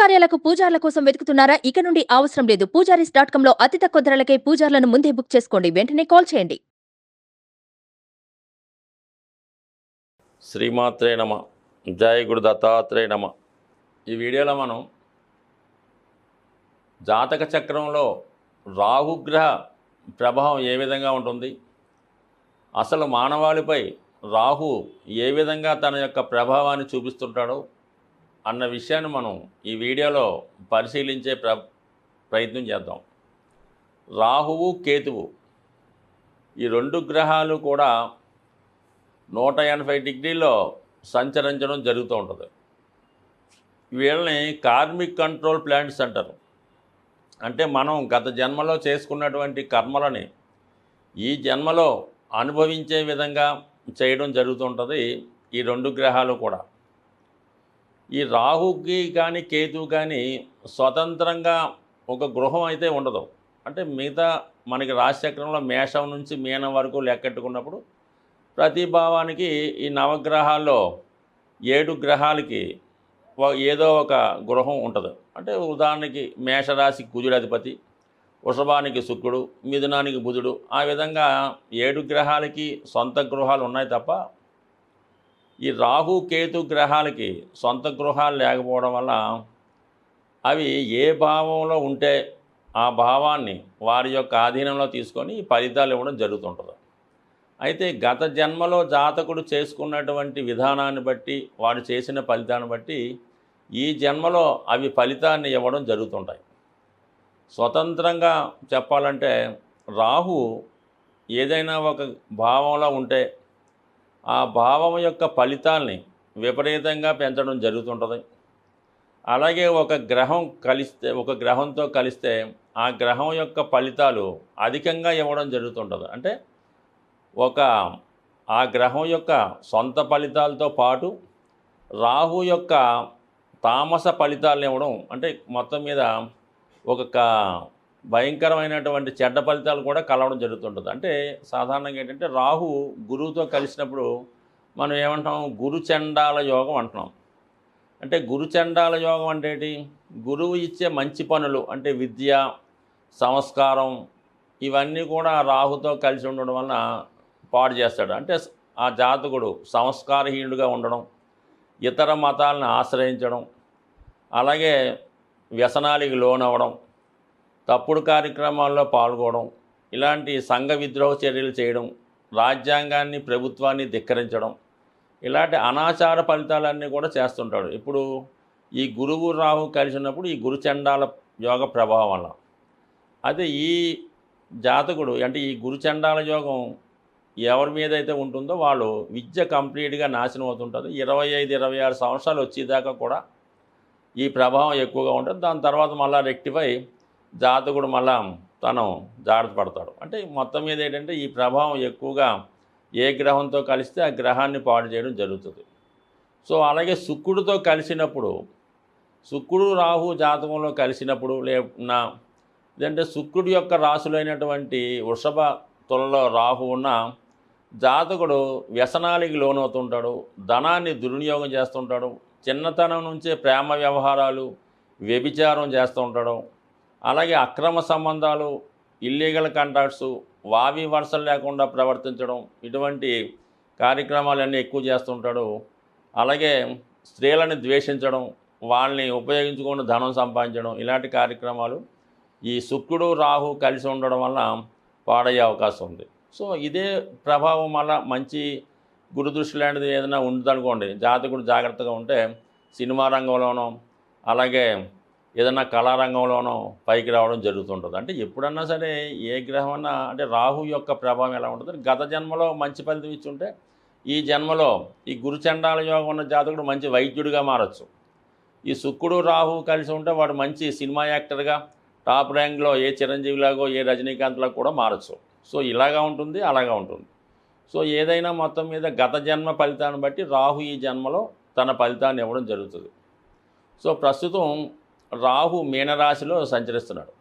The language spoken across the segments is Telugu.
శుభకార్యాలకు పూజార్ల కోసం వెతుకుతున్నారా? ఇక నుండి అవసరం లేదు. పూజారీస్ డాట్ కామ్లో అతి తక్కువ ధరలకే పూజార్లను ముందే బుక్ చేసుకోండి. వెంటనే కాల్ చేయండి. శ్రీమాత్రే నమ. జయ గురు దత్తాత్రేయ నమ. ఈ వీడియోలో మనం జాతక చక్రంలో రాహుగ్రహ ప్రభావం ఏ విధంగా ఉంటుంది? అసలు మానవాళిపై రాహు ఏ విధంగా తన యొక్క ప్రభావాన్ని చూపిస్తుంటాడో అన్న విషయాన్ని మనం ఈ వీడియోలో పరిశీలించే ప్ర ప్రయత్నం చేద్దాం. రాహువు కేతువు ఈ రెండు గ్రహాలు కూడా నూట ఎనభై డిగ్రీలో సంచరించడం జరుగుతూ ఉంటుంది. వీళ్ళని కార్మిక్ కంట్రోల్ ప్లాంట్స్ అంటారు. అంటే మనం గత జన్మలో చేసుకున్నటువంటి కర్మలని ఈ జన్మలో అనుభవించే విధంగా చేయడం జరుగుతుంటుంది ఈ రెండు గ్రహాలు కూడా. ఈ రాహుకి కానీ కేతువు కానీ స్వతంత్రంగా ఒక గృహం అయితే ఉండదు. అంటే మిగతా మనకి రాశిచక్రంలో మేషం నుంచి మీనం వరకు లెక్కెట్టుకున్నప్పుడు ప్రతి భావానికి ఈ నవగ్రహాల్లో ఏడు గ్రహాలకి ఏదో ఒక గృహం ఉంటుంది. అంటే ఉదాహరణకి మేషరాశి కుజుడు అధిపతి వృషభానికి శుక్రుడు మిథునానికి బుధుడు ఆ విధంగా ఏడు గ్రహాలకి సొంత గృహాలు ఉన్నాయి తప్ప ఈ రాహు కేతు గ్రహాలకి సొంత గృహాలు లేకపోవడం వల్ల అవి ఏ భావంలో ఉంటే ఆ భావాన్ని వారి యొక్క ఆధీనంలో తీసుకొని ఫలితాలు ఇవ్వడం జరుగుతుంటుంది. అయితే గత జన్మలో జాతకుడు చేసుకున్నటువంటి విధానాన్ని బట్టి వాడు చేసిన ఫలితాన్ని బట్టి ఈ జన్మలో అవి ఫలితాన్ని ఇవ్వడం జరుగుతుంటాయి. స్వతంత్రంగా చెప్పాలంటే రాహు ఏదైనా ఒక భావంలో ఉంటే ఆ భావం యొక్క ఫలితాల్ని విపరీతంగా పెంచడం జరుగుతుంటుంది. అలాగే ఒక గ్రహం కలిస్తే ఒక గ్రహంతో కలిస్తే ఆ గ్రహం యొక్క ఫలితాలు అధికంగా ఇవ్వడం జరుగుతుంటుంది. అంటే ఒక ఆ గ్రహం యొక్క సొంత ఫలితాలతో పాటు రాహు యొక్క తామస ఫలితాలను ఇవ్వడం అంటే మొత్తం మీద ఒక భయంకరమైనటువంటి చెడ్డ ఫలితాలు కూడా కలవడం జరుగుతుంటుంది. అంటే సాధారణంగా ఏంటంటే రాహు గురువుతో కలిసినప్పుడు మనం ఏమంటాం? గురుచండాల యోగం అంటున్నాం. అంటే గురుచండాల యోగం అంటే గురువు ఇచ్చే మంచి పనులు అంటే విద్య సంస్కారం ఇవన్నీ కూడా రాహుతో కలిసి ఉండడం వలన పాడు చేస్తాడు. అంటే ఆ జాతకుడు సంస్కారహీనుడిగా ఉండడం ఇతర మతాలను ఆశ్రయించడం అలాగే వ్యసనాలకి లోనవ్వడం తప్పుడు కార్యక్రమాల్లో పాల్గొనడం ఇలాంటి సంఘ విద్రోహ చర్యలు చేయడం రాజ్యాంగాన్ని ప్రభుత్వాన్ని ధిక్కరించడం ఇలాంటి అనాచార ఫలితాలన్నీ కూడా చేస్తుంటాడు. ఇప్పుడు ఈ గురువు రాహు కలిసినప్పుడు ఈ గురుచండాల యోగ ప్రభావం వల్ల. అదే ఈ జాతకుడు అంటే ఈ గురుచండాల యోగం ఎవరి మీద అయితే ఉంటుందో వాళ్ళు విద్య కంప్లీట్గా నాశనం అవుతుంటుంది ఇరవై ఐదు ఇరవై ఆరు సంవత్సరాలు వచ్చేదాకా కూడా ఈ ప్రభావం ఎక్కువగా ఉంటుంది. దాని తర్వాత మళ్ళీ రెక్టిఫై జాతకుడు మళ్ళా తను జాగ్రత్త పడతాడు. అంటే మొత్తం మీద ఏంటంటే ఈ ప్రభావం ఎక్కువగా ఏ గ్రహంతో కలిస్తే ఆ గ్రహాన్ని పాడు చేయడం జరుగుతుంది. సో అలాగే శుక్రుడితో కలిసినప్పుడు శుక్రుడు రాహు జాతకంలో కలిసినప్పుడు లేకున్నా లేదంటే శుక్రుడి యొక్క రాశులైనటువంటి వృషభ తులలో రాహు ఉన్న జాతకుడు వ్యసనాలకి లోనవుతుంటాడు ధనాన్ని దుర్వినియోగం చేస్తుంటాడు చిన్నతనం నుంచే ప్రేమ వ్యవహారాలు వ్యభిచారం చేస్తూ ఉంటాడు అలాగే అక్రమ సంబంధాలు ఇల్లీగల్ కాంటాక్ట్స్ వావి వరుసలు లేకుండా ప్రవర్తించడం ఇటువంటి కార్యక్రమాలన్నీ ఎక్కువ చేస్తుంటాడు. అలాగే స్త్రీలను ద్వేషించడం వాళ్ళని ఉపయోగించుకొని ధనం సంపాదించడం ఇలాంటి కార్యక్రమాలు ఈ శుక్రుడు రాహు కలిసి ఉండడం వల్ల పాడయ్యే అవకాశం ఉంది. సో ఇదే ప్రభావం వల్ల మంచి గురుదృష్టి లాంటిది ఏదైనా ఉందనుకోండి జాతకుడు జాగ్రత్తగా ఉంటే సినిమా రంగంలోనో అలాగే ఏదైనా కళారంగంలోనో పైకి రావడం జరుగుతుంటుంది. అంటే ఎప్పుడన్నా సరే ఏ గ్రహం అన్నా అంటే రాహు యొక్క ప్రభావం ఎలా ఉంటుంది గత జన్మలో మంచి ఫలితం ఇచ్చుంటే ఈ జన్మలో ఈ గురుచండాల యోగం ఉన్న జాతకుడు మంచి వైద్యుడిగా మారచ్చు. ఈ శుక్రుడు రాహు కలిసి ఉంటే వాడు మంచి సినిమా యాక్టర్గా టాప్ ర్యాంక్లో ఏ చిరంజీవిలాగో ఏ రజనీకాంత్లాగో కూడా మారచ్చు. సో ఇలాగా ఉంటుంది అలాగా ఉంటుంది. సో ఏదైనా మొత్తం మీద గత జన్మ ఫలితాన్ని బట్టి రాహు ఈ జన్మలో తన ఫలితాన్ని ఇవ్వడం జరుగుతుంది. సో ప్రస్తుతం రాహు మీనరాశిలో సంచరిస్తున్నాడు.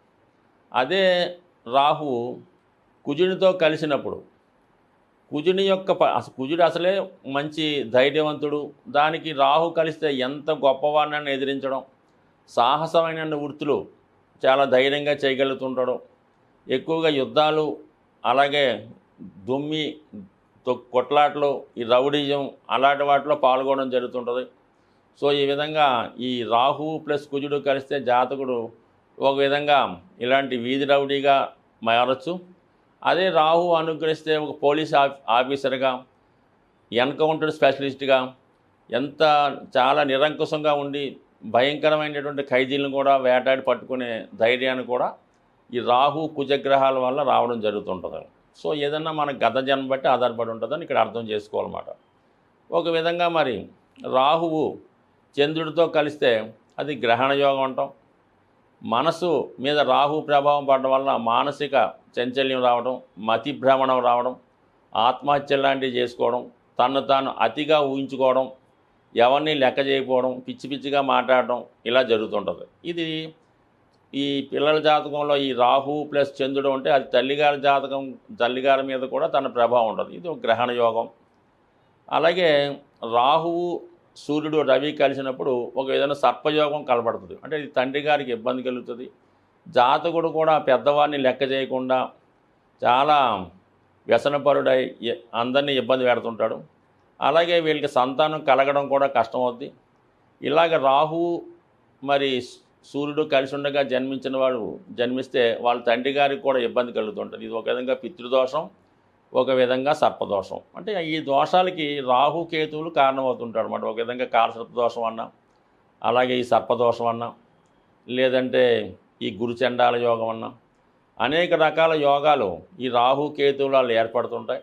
అదే రాహు కుజునితో కలిసినప్పుడు కుజుని యొక్క కుజుడు అసలే మంచి ధైర్యవంతుడు. దానికి రాహు కలిస్తే ఎంత గొప్పవాడిని ఎదిరించడం సాహసమైన వృత్తులు చాలా ధైర్యంగా చేయగలుగుతుండడం ఎక్కువగా యుద్ధాలు అలాగే దుమ్మి కొట్లాటలు కొట్లాట్లు ఈ రౌడీజం అలాంటి వాటిలో పాల్గొనడం జరుగుతుంటుంది. సో ఈ విధంగా ఈ రాహు ప్లస్ కుజుడు కలిస్తే జాతకుడు ఒక విధంగా ఇలాంటి వీధి రౌడీగా మారచ్చు. అదే రాహు అనుగ్రహిస్తే ఒక పోలీస్ ఆఫీసర్గా ఎన్కౌంటర్ స్పెషలిస్ట్గా ఎంత చాలా నిరంకుశంగా ఉండి భయంకరమైనటువంటి ఖైదీలను కూడా వేటాడి పట్టుకునే ధైర్యాన్ని కూడా ఈ రాహు కుజగ్రహాల వల్ల రావడం జరుగుతుంటుంది. సో ఏదన్నా మన గత జన్మ బట్టి ఆధారపడి ఉంటుందని ఇక్కడ అర్థం చేసుకోవాలన్నమాట. ఒక విధంగా మరి రాహువు చంద్రుడితో కలిస్తే అది గ్రహణ యోగం అంటాం. మనసు మీద రాహు ప్రభావం పడడం వల్ల మానసిక చంచల్యం రావడం మతి భ్రమణం రావడం ఆత్మహత్య లాంటివి చేసుకోవడం తను తాను అతిగా ఊహించుకోవడం ఎవరిని లెక్క చేయకపోవడం పిచ్చి పిచ్చిగా మాట్లాడడం ఇలా జరుగుతుంటుంది. ఇది ఈ పిల్లల జాతకంలో ఈ రాహు ప్లస్ చంద్రుడు ఉంటే అది తల్లిగారి జాతకం తల్లిగారి మీద కూడా తన ప్రభావం ఉంటుంది. ఇది ఒక గ్రహణ యోగం. అలాగే రాహువు సూర్యుడు రవి కలిసినప్పుడు ఒక ఏదైనా సర్పయోగం కలబడుతుంది అంటే ఇది తండ్రి గారికి ఇబ్బంది కలుగుతుంది. జాతకుడు కూడా పెద్దవాడిని లెక్క చేయకుండా చాలా వ్యసనపరుడై అందరినీ ఇబ్బంది పెడుతుంటాడు. అలాగే వీళ్ళకి సంతానం కలగడం కూడా కష్టమవుద్ది. ఇలాగ రాహు మరి సూర్యుడు కలిసి ఉండగా జన్మించిన వాడు జన్మిస్తే వాళ్ళ తండ్రి గారికి కూడా ఇబ్బంది కలుగుతుంటుంది. ఇది ఒక విధంగా పితృదోషం. ఒక విధంగా సర్పదోషం. అంటే ఈ దోషాలకి రాహు కేతువులు కారణమవుతుంటాడు అనమాట ఒక విధంగా కాలసర్పదోషం అన్నా అలాగే ఈ సర్పదోషం అన్నా లేదంటే ఈ గురుచండాల యోగం అన్నా అనేక రకాల యోగాలు ఈ రాహు కేతువులు ఏర్పడుతుంటాయి.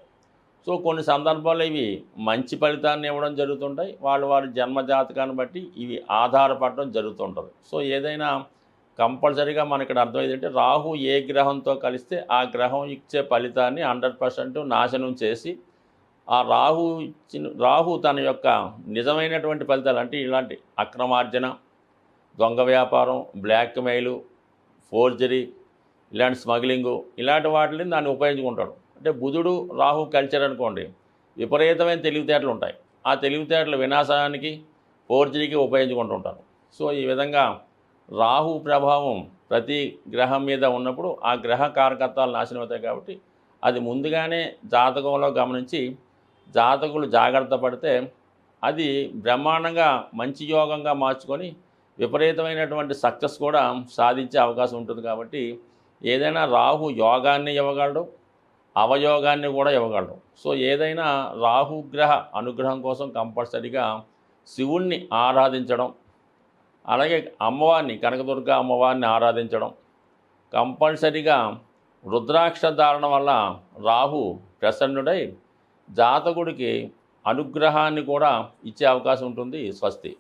సో కొన్ని సందర్భాల్లో ఇవి మంచి ఫలితాన్ని ఇవ్వడం జరుగుతుంటాయి. వాళ్ళు వారి జన్మజాతకాన్ని బట్టి ఇవి ఆధారపడడం జరుగుతుంటుంది. సో ఏదైనా కంపల్సరీగా మనకి ఇక్కడ అర్థం ఏంటంటే రాహు ఏ గ్రహంతో కలిస్తే ఆ గ్రహం ఇచ్చే ఫలితాన్ని హండ్రెడ్ పర్సెంట్ నాశనం చేసి ఆ రాహు ఇచ్చిన రాహు తన యొక్క నిజమైనటువంటి ఫలితాలు అంటే ఇలాంటి అక్రమార్జన దొంగ వ్యాపారం బ్లాక్ మెయిల్ ఫోర్జరీ ఇలాంటి స్మగ్లింగు ఇలాంటి వాటిని దాన్ని ఉపయోగించుకుంటాడు. అంటే బుధుడు రాహు కల్చర్ అనుకోండి విపరీతమైన తెలివితేటలు ఉంటాయి. ఆ తెలివితేటలు వినాశానికి ఫోర్జరీకి ఉపయోగించుకుంటుంటారు సో ఈ విధంగా రాహు ప్రభావం ప్రతి గ్రహం మీద ఉన్నప్పుడు ఆ గ్రహ కారకత్వాలు నాశనం అవుతాయి కాబట్టి అది ముందుగానే జాతకంలో గమనించి జాతకులు జాగ్రత్త పడితే అది బ్రహ్మాండంగా మంచి యోగంగా మార్చుకొని విపరీతమైనటువంటి సక్సెస్ కూడా సాధించే అవకాశం ఉంటుంది కాబట్టి ఏదైనా రాహు యోగాన్ని ఇవ్వగలడు అవయోగాన్ని కూడా ఇవ్వగలడు. సో ఏదైనా రాహుగ్రహ అనుగ్రహం కోసం కంపల్సరిగా శివుణ్ణి ఆరాధించడం అలాగే అమ్మవారిని కనకదుర్గ అమ్మవారిని ఆరాధించడం. కంపల్సరిగా రుద్రాక్ష ధారణ వల్ల రాహు ప్రసన్నుడై జాతకుడికి అనుగ్రహాన్ని కూడా ఇచ్చే అవకాశం ఉంటుంది స్వస్తి.